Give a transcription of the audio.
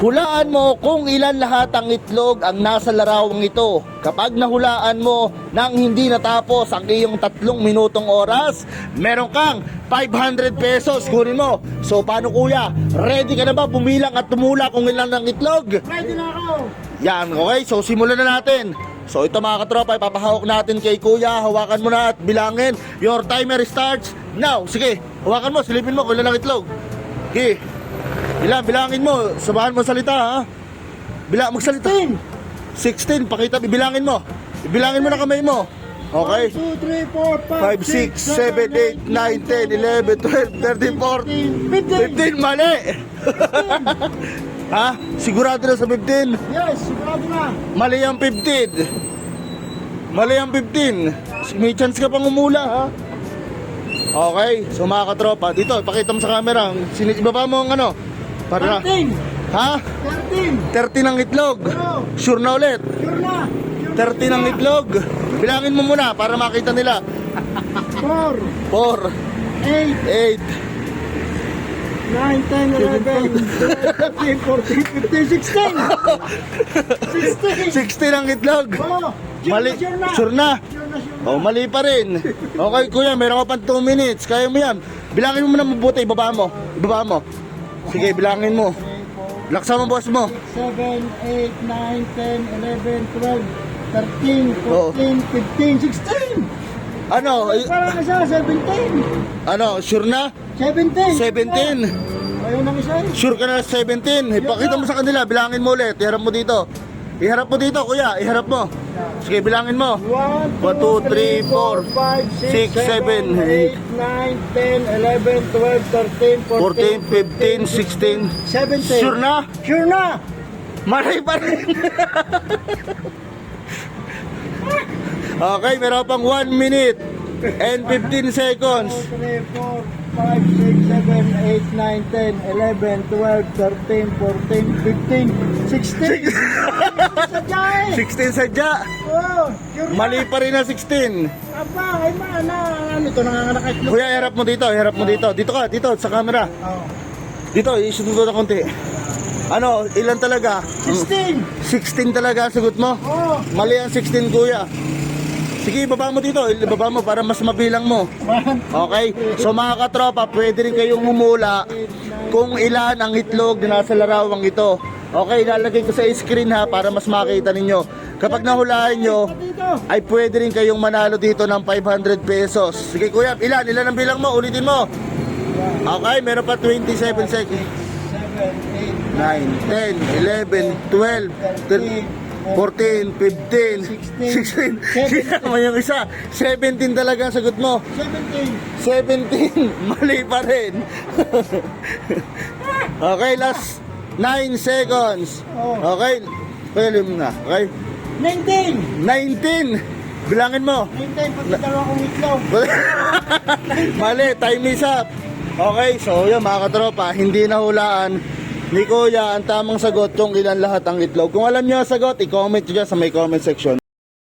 Hulaan mo kung ilan lahat ang itlog ang nasa larawang ito. Kapag nahulaan mo nang hindi natapos ang iyong tatlong minutong oras, meron kang 500 pesos. Kunin mo. So paano kuya? Ready ka na ba bumilang at tumula kung ilan ang itlog? Ready na ako. Yan, okay? So simulan na natin. So ito mga katropa, ipapahawak natin kay kuya. Hawakan mo na at bilangin. Your timer starts now. Sige, hawakan mo, silipin mo kung ilan ang itlog. Okay. Ilan, bilangin mo. Sabahan mo salita ha. Bila, magsalita. 16, pakita, bibilangin mo. Bibilangin mo na kamay mo. Okay. 1, 2, 3, 4, 5, 5, 6, 7, 8, 9, 10, 11, 12, 13, 14, 15, mali! ha? Sigurado na sa 15? Yes, sigurado na. Mali ang 15. Mali ang 15. May chance ka pang umula, ha? Okay, so mga katropa, dito, pakita mo sa camera. Sini ibaba mo ang ano? Para 13. Ha? 13. 30 ng itlog. Oo. Sure na ulit. Sure na. 30 ng itlog. Bilangin mo muna para makita nila. 4, 4, 8, 9, 10, 11, 12, 13, 14, 15, 16. 16. 8. 60 ng itlog. Oh, Mali. Sure na. Sure na. Sure na, sure na. Oh, mali pa rin. Okay, kuya, meron ka pang 2 minutes. Kaya mo yan. Bilangin mo muna mabuti. Ibaba mo. Ibaba mo. Sige, bilangin mo. Laksa mo, boss mo. 7, 8, 9, 10, 11, 12, 13, Oo. 14, 15, 16. Ano? eh, Parang isa, 17. Ano? Sure na? 17. 17. Ayun ang isa. eh. Sure ka na 17. Ipakita mo sa kanila. Bilangin mo ulit. Iharap mo dito. Iharap mo dito, kuya. Iharap mo. Sige, bilangin mo. 1, 1, 2, 3, 4, 6, 7, 8, 9, 10, 11, 12, 13, 14, 14, 15, 16. 17. Sure na? Sure na! Malay pa rin. okay, meron pang 1 minute and 15 seconds. 2, 3, 4, 5, 6, 7, 8, 9, 10, 11, 12, 13, 14, 15, 16. Sadya eh! 16 sadya. Oh, sure na. Mali pa rin na 16. Aba, ay ma, na, ano ito, nanganganak at Kuya, iharap mo dito, iharap mo dito. Dito ka, dito, sa camera. Oh. Dito, isundo na konti. Ano, ilan talaga? 16! 16 talaga sagot mo? Oh, Mali ang 16, kuya. Sige, ibaba mo dito. Ibaba mo para mas mabilang mo. 1, Okay? So mga katropa, pwede rin kayong humula kung ilan ang itlog na nasa larawang ito. Okay, ilalagay ko sa screen ha para mas makita ninyo. Kapag nahulaan nyo, ay pwede rin kayong manalo dito ng 500 pesos. Sige kuya, ilan? Ilan ang bilang mo? Ulitin mo. Okay, meron pa 27 seconds. 7, 9, 10, 11, 12, 13, 14, 15, 16. Sinama yung isa. 17 talaga ang sagot mo. 8, 17. 17. Mali pa rin. okay, last 9 seconds. Oh. Okay. Pwede mo na. Okay. 19! 19. Bilangin mo. 19, pati dalawa kong itlog. Mali, time is up. Okay, so yun mga katropa, hindi nahulaan ni Kuya ang tamang sagot kung ilan lahat ang itlog. Kung alam niyo ang sagot, i-comment nyo dyan sa may comment section.